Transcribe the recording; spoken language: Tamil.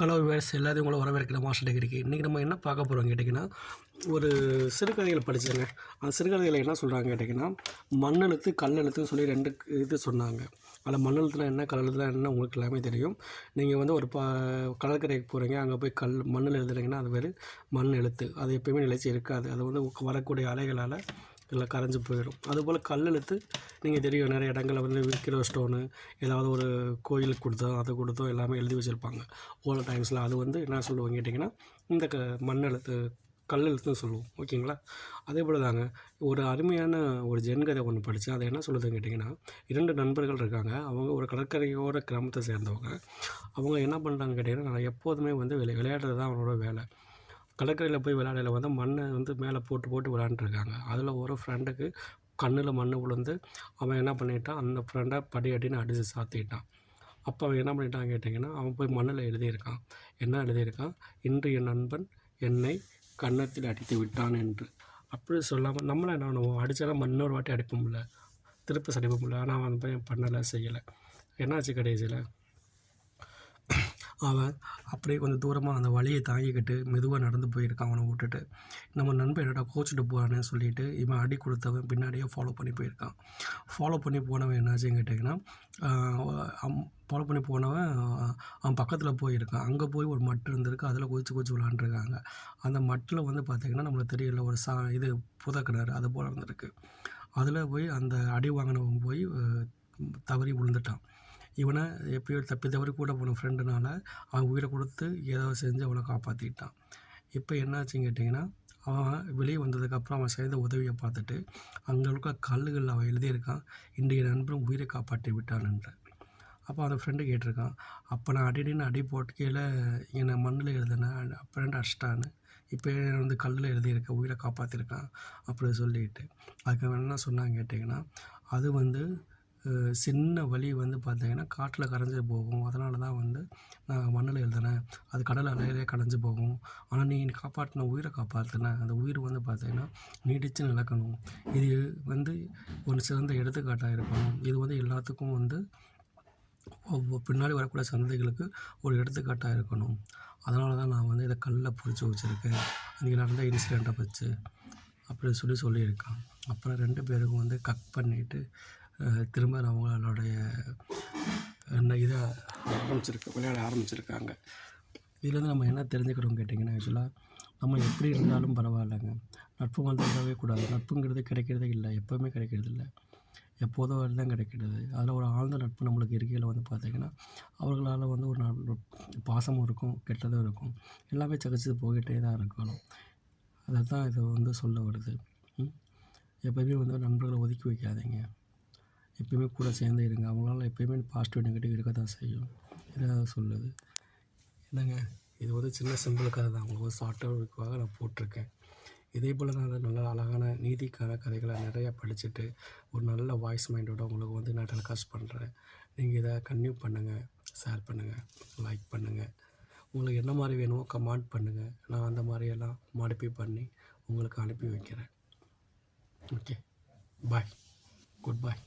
ஹலோ வேர்ஸ் எல்லாத்தையும் உங்களை வரவேற்கிற மாஸ்டர் டிகிரிக்கு இன்றைக்கி நம்ம என்ன பார்க்க போகிறோம் கேட்டிங்கன்னா ஒரு சிறுகதைகள் படித்தேங்க அந்த சிறுகதையில் என்ன சொல்கிறாங்க கேட்டிங்கன்னா மண்ணெழுத்து கல்லெழுத்துன்னு சொல்லி ரெண்டு இது சொன்னாங்க. அதில் மண்ணெழுத்துல என்ன கல்லெழுத்துல என்ன உங்களுக்கு எல்லாமே தெரியும். நீங்கள் வந்து ஒரு ப கடற்கரைக்கு போகிறீங்க அங்கே போய் கல் மண்ணில் எழுதுறீங்கன்னா அது வேறு மண் எழுத்து அது எப்பயுமே நிலைச்சி இருக்காது. அது வந்து வரக்கூடிய அலைகளால் இல்லை கரைஞ்சி போயிடும். அதுபோல் கல்லெழுத்து நீங்கள் தெரியும் நிறைய இடங்களில் வந்து விற்கிற ஸ்டோனு ஏதாவது ஒரு கோயிலுக்கு கொடுத்தோம் அதை கொடுத்தோ எல்லாமே எழுதி வச்சுருப்பாங்க. ஓல்டு டைம்ஸில் அது வந்து என்ன சொல்லுவோம் கேட்டிங்கன்னா இந்த க மண்ணெழுத்து கல்லெழுத்துன்னு சொல்லுவோம். ஓகேங்களா? அதே போல் தாங்க ஒரு அருமையான ஒரு ஜென்கதை ஒன்று படித்தேன் அதை என்ன சொல்லுதுன்னு கேட்டிங்கன்னா இரண்டு நண்பர்கள் இருக்காங்க. அவங்க ஒரு கடற்கரையோர கிராமத்தை சேர்ந்தவங்க. அவங்க என்ன பண்ணுறாங்க கேட்டிங்கன்னா நான் எப்போதுமே வந்து விளை விளையாடுறது தான் அவனோட வேலை. கடற்கரையில் போய் விளையாடையில் வந்து மண்ணை வந்து மேலே போட்டு போட்டு விளாண்டுருக்காங்க அதில் ஒரு ஃப்ரெண்டுக்கு கண்ணில் மண் விழுந்து அவன் என்ன பண்ணிட்டான்? அந்த ஃப்ரெண்டை படி அடின்னு அடித்து சாத்திட்டான். அப்போ அவன் என்ன பண்ணிட்டான் கேட்டிங்கன்னா அவன் போய் மண்ணில் எழுதியிருக்கான். என்ன எழுதியிருக்கான்? இன்று என் நண்பன் என்னை கன்னத்தில் அடித்து விட்டான் என்று. அப்படி சொல்லாமல் நம்மளும் என்ன பண்ணுவோம்? அடித்தாலும் இன்னொரு வாட்டி அடிப்போம்ல திருப்பி சடிப்போம்ல ஆனால் அவன் போய் பண்ணலை செய்யலை. என்னாச்சு கடைசியில்? அவன் அப்படியே கொஞ்சம் தூரமாக அந்த வழியை தாங்கிக்கிட்டு மெதுவாக நடந்து போயிருக்கான் அவனை விட்டுட்டு. நம்ம நண்பன் என்னடா கோச்சிட்டு போகிறானே சொல்லிட்டு இவன் அடி கொடுத்தவன் பின்னாடியே ஃபாலோ பண்ணி போயிருக்கான். ஃபாலோ பண்ணி போனவன் என்னாச்சுன்னு கேட்டிங்கன்னா ஃபாலோ பண்ணி போனவன் அவன் பக்கத்தில் போயிருக்கான். அங்கே போய் ஒரு மட்டு இருந்திருக்கு அதில் குதிச்சு குதிச்சு விளாண்டுருக்காங்க. அந்த மட்டில் வந்து பார்த்திங்கன்னா நம்மளுக்கு தெரியல ஒரு சா இது புதக்கிணறு அது போல் இருந்திருக்கு. அதில் போய் அந்த அடி வாங்கினவன் போய் தவறி விழுந்துட்டான். இவனை எப்படியோ தப்பி தவறி கூட போன ஃப்ரெண்டுனால அவன் உயிரை கொடுத்து ஏதோ செஞ்சு அவனை காப்பாற்றிட்டான் இப்போ என்னாச்சுன்னு கேட்டிங்கன்னா அவன் வெளியே வந்ததுக்கப்புறம் அவன் செய்த உதவியை பார்த்துட்டு அங்கே இருக்க கல்லுகளில் அவன் எழுதியிருக்கான் இன்றைய நண்பரும் உயிரை காப்பாற்றி விட்டான்ன்ற அப்போ அந்த ஃப்ரெண்டு கேட்டிருக்கான் அப்போ நான் அடிடின்னு அடி போட்டுக்கையில் என்னை மண்ணில் எழுதினேன் ஃப்ரெண்டு அடிச்சிட்டான்னு இப்போ வந்து கல்லில் எழுதியிருக்க உயிரை காப்பாற்றிருக்கான் அப்படி சொல்லிட்டு. அதுக்கு என்ன சொன்னாங்க கேட்டிங்கன்னா அது வந்து சின்ன வழி வந்து பார்த்தீங்கன்னா காட்டில் கரைஞ்சி போகும். அதனால தான் வந்து நான் மண்ணில் எழுதினேன். அது கடல் அலையிலே கடைஞ்சி போகும். ஆனால் நீ காப்பாற்றின உயிரை காப்பாற்றின அந்த உயிர் வந்து பார்த்தீங்கன்னா நீடித்து நிலக்கணும். இது வந்து ஒரு சிறந்த எடுத்துக்காட்டாக இருக்கணும். இது வந்து எல்லாத்துக்கும் வந்து பின்னாடி வரக்கூடிய சந்தைகளுக்கு ஒரு எடுத்துக்காட்டாக இருக்கணும். அதனால தான் நான் வந்து இதை கல்லில் பிடிச்சி வச்சுருக்கேன். இன்றைக்கி நடந்த இன்சிடெண்ட்டை வச்சு அப்படின்னு சொல்லி சொல்லியிருக்கான். அப்புறம் ரெண்டு பேருக்கும் வந்து கட் பண்ணிவிட்டு திரும்ப அவங்களுடைய என்ன இதை ஆரம்பிச்சிருக்கு விளையாட ஆரம்பிச்சிருக்காங்க. இதுலேருந்து நம்ம என்ன தெரிஞ்சுக்கிறோம் கேட்டிங்கன்னா ஆக்சுவலாக நம்ம எப்படி இருந்தாலும் பரவாயில்லைங்க. நட்பு வந்துடவே கூடாது. நட்புங்கிறது கிடைக்கிறதே இல்லை. எப்போவுமே கிடைக்கிறது இல்லை. எப்போதோ தான் கிடைக்கிறது. அதில் ஒரு ஆழ்ந்த நட்பு நம்மளுக்கு இருக்கையில் வந்து பார்த்திங்கன்னா அவர்களால் வந்து ஒரு பாசமும் இருக்கும் கெட்டதும் இருக்கும். எல்லாமே சகிச்சு போய்கிட்டே தான் இருக்கணும். அதை தான் இது வந்து சொல்ல வருது. எப்போயுமே வந்து நண்பர்களை ஒதுக்கி வைக்காதீங்க. எப்பயுமே கூட சேர்ந்து இருங்க. அவங்களால எப்பயுமே பாசிட்டிவ் நெகட்டிவ் இருக்க தான் செய்யும். இதாக சொல்லுது. என்னங்க? இது வந்து சின்ன சிம்பிள் கதை தான். உங்களுக்கு ஷார்ட்டாக நான் போட்டிருக்கேன். இதே போல் நான் நல்ல அழகான நீதிக்கான கதைகளை நிறையா படிச்சுட்டு ஒரு நல்ல வாய்ஸ் மைண்டோட உங்களுக்கு வந்து நான் டெலிகாஸ்ட் பண்ணுறேன் நீங்கள் இதை கன்டினியூ பண்ணுங்கள் ஷேர் பண்ணுங்கள் லைக் பண்ணுங்கள் உங்களுக்கு என்ன மாதிரி வேணுமோ கமெண்ட் பண்ணுங்கள் நான் அந்த மாதிரியெல்லாம் மாடிஃபை பண்ணி உங்களுக்கு அனுப்பி வைக்கிறேன். ஓகே பாய் குட் பாய்